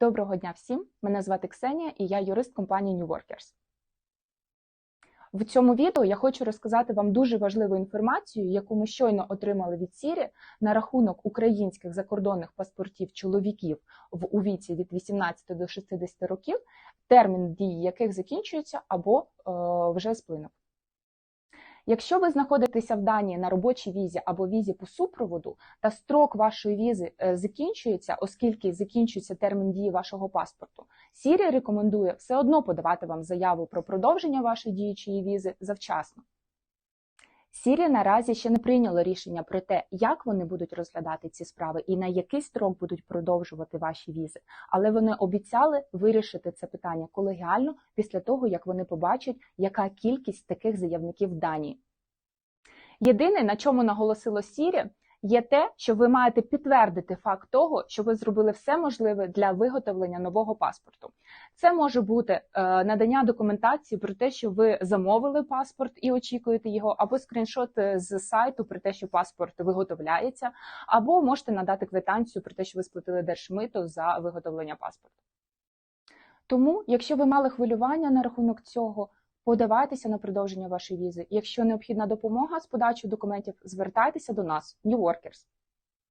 Доброго дня всім! Мене звати Ксенія і я юрист компанії New Workers. В цьому відео я хочу розказати вам дуже важливу інформацію, яку ми щойно отримали від Сірі на рахунок українських закордонних паспортів чоловіків в у віці від 18 до 60 років, термін дії яких закінчується або е, вже сплинув. Якщо ви знаходитеся в Данії на робочій візі або візі по супроводу, та строк вашої візи е, закінчується, оскільки закінчується термін дії вашого паспорту, Сірія рекомендує все одно подавати вам заяву про продовження вашої діючої візи завчасно. Сірі наразі ще не прийняло рішення про те, як вони будуть розглядати ці справи і на який строк будуть продовжувати ваші візи, але вони обіцяли вирішити це питання колегіально після того, як вони побачать, яка кількість таких заявників в Данії. Єдине, на чому наголосило Сірі, є те, що ви маєте підтвердити факт того, що ви зробили все можливе для виготовлення нового паспорту. Це може бути е, надання документації про те, що ви замовили паспорт і очікуєте його, або скріншот е, з сайту про те, що паспорт виготовляється, або можете надати квитанцію про те, що ви сплатили держмито за виготовлення паспорту. Тому, якщо ви мали хвилювання на рахунок цього, подавайтеся на продовження вашої візи. Якщо необхідна допомога з подачою документів, звертайтеся до нас, New Workers.